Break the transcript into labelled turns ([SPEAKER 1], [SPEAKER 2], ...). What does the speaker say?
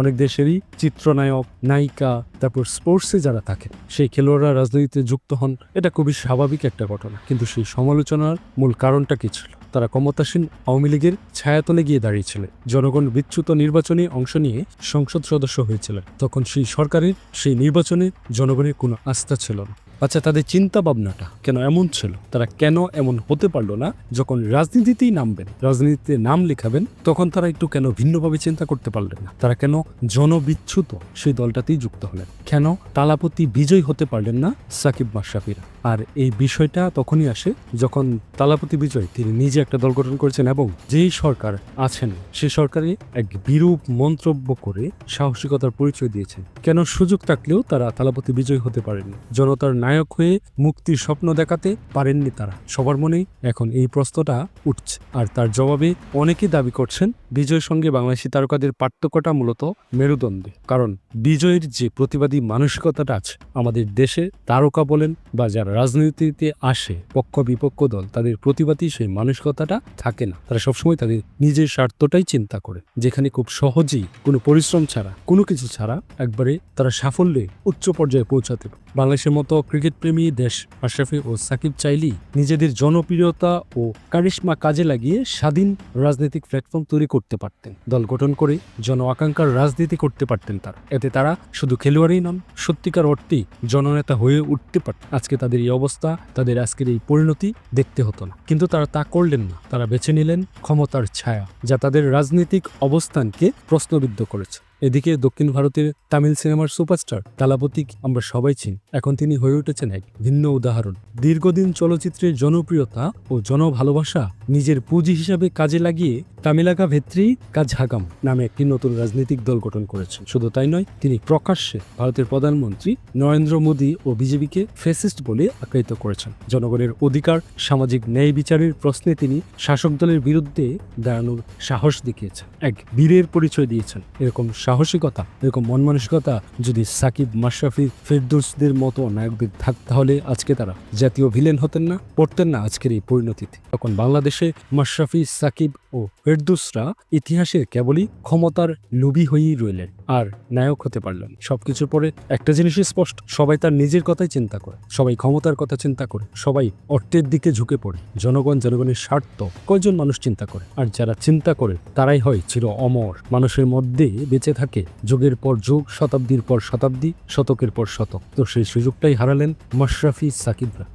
[SPEAKER 1] অনেক দেশেরই চিত্রনায়ক, নায়িকা, তারপর স্পোর্টসে যারা থাকে, সেই খেলোয়াড়রা রাজনীতিতে যুক্ত হন, এটা খুবই স্বাভাবিক একটা ঘটনা। কিন্তু সেই সমালোচনার মূল কারণটা কি ছিল? তারা ক্ষমতাসীন আওয়ামী লীগের ছায়াতলে গিয়ে দাঁড়িয়েছিলেন। জনগণ বিচ্যুত নির্বাচনে অংশ নিয়ে সংসদ সদস্য হয়েছিলেন। তখন সেই সরকারের সেই নির্বাচনে জনগণের কোনো আস্থা ছিল না। আচ্ছা তাদের চিন্তা ভাবনাটা কেন এমন ছিল? তারা কেন এমন হতে পারল না? যখন রাজনীতিতেই নামবেন, রাজনীতিতে নাম লেখাবেন, তখন তারা একটু কেন ভিন্নভাবে চিন্তা করতে পারলেন না? তারা কেন জনবিচ্ছুত সেই দলটাতেই যুক্ত হলেন? কেন তালাপতি বিজয় হতে পারলেন না সাকিব মাশরাফিরা? আর এই বিষয়টা তখনই আসে যখন তালাপতি বিজয়, তিনি নিজে একটা দল গঠন করেছেন এবং যেই সরকার আছেন, সে সরকারে এক বিরূপ মন্তব্য করে সাহসিকতার পরিচয় দিয়েছেন। কেন সুযোগ থাকলেও তারা তালাপতি বিজয় হতে পারেননি? জনতার নায়ক হয়ে মুক্তির স্বপ্ন দেখাতে পারেননি তারা। সবার মনেই এখন এই প্রশ্নটা উঠছে। আর তার জবাবে অনেকে দাবি করছেন, বিজয়ের সঙ্গে বাংলাদেশি তারকাদের পার্থক্যটা মূলত মেরুদণ্ডে। কারণ বিজয়ের যে প্রতিবাদী মানসিকতাটা আছে, আমাদের দেশে তারকা বলেন বা যারা রাজনীতিতে আসে, পক্ষ বিপক্ষ দল, তাদের প্রতিবাদী সেই মানসিকতাটা থাকে না। তারা সবসময় তাদের নিজের স্বার্থটাই চিন্তা করে, যেখানে খুব সহজেই কোনো পরিশ্রম ছাড়া, কোনো কিছু ছাড়া একবারে তারা সাফল্যে উচ্চ পর্যায়ে পৌঁছাতে বাংলাদেশের মতো ক্রিকেট প্রেমী দেশ আশরাফি ও সাকিব চাইলেই নিজেদের জনপ্রিয়তা ও কারিশ্মা কাজে লাগিয়ে স্বাধীন রাজনৈতিক প্ল্যাটফর্ম তৈরি করতে পারতেন। দল গঠন করে জন আকাঙ্ক্ষার রাজনীতি করতে পারতেন তারা। এতে তারা শুধু খেলোয়াড়ই নন, সত্যিকার অর্থেই জননেতা হয়ে উঠতে পারত আজকে তাদের এই অবস্থা, তাদের আজকের এই পরিণতি দেখতে হতো না। কিন্তু তারা তা করলেন না। তারা বেছে নিলেন ক্ষমতার ছায়া, যা তাদের রাজনৈতিক অবস্থানকে প্রশ্নবিদ্ধ করেছে। এদিকে দক্ষিণ ভারতের তামিল সিনেমার সুপারস্টার তালাপতি আমরা সবাই চিনি। এখন তিনি হয়ে উঠেছেন এক ভিন্ন উদাহরণ। দীর্ঘদিন চলচ্চিত্রের জনপ্রিয়তা ও জনভালোবাসা নিজের পুঁজি হিসাবে কাজে লাগিয়ে তামিলাকা ভেত্রি কাজ কাজহাগাম নামে একটি নতুন রাজনৈতিক দল গঠন করেছেন। শুধু তাই নয়, তিনি প্রকাশ্যে ভারতের প্রধানমন্ত্রী নরেন্দ্র মোদী ও বিজেপিকে ফেসিস্ট বলে আখ্যায়িত করেছেন। জনগণের অধিকার, সামাজিক ন্যায় বিচারের প্রশ্নে তিনি শাসক দলের বিরুদ্ধে দাঁড়ানোর সাহস দেখিয়েছেন। এক বীরের পরিচয় দিয়েছেন। এরকম সাহসিকতা, এরকম মন মানসিকতা যদি সাকিব, মাশরাফি, ফেরদৌসদের মতো নায়কদের থাক তাহলে আজকে তারা জাতীয় ভিলেন হতেন না, পড়তেন না আজকের এই পরিণতিতে। তখন বাংলাদেশে মাশরাফি সাকিব ও ফেরদৌসরা ইতিহাসের কেবলই ক্ষমতার লোভী হয়েই রইলেন আর নায়ক হতে পারলেন। সবকিছুর পরে একটা জিনিসই স্পষ্ট, সবাই তার নিজের কথাই চিন্তা করে, সবাই ক্ষমতার কথা চিন্তা করে, সবাই অর্থের দিকে ঝুঁকে পড়ে, জনগণ জনগণের স্বার্থ, কয়জন মানুষ চিন্তা করে, আর যারা চিন্তা করে তারাই হয় চির অমর। মানুষের মধ্যে বেঁচে থাকে যুগের পর যুগ, শতাব্দীর পর শতাব্দী, শতকের পর শতক। তো সেই সুযোগটাই হারালেন মাশরাফি সাকিবরা।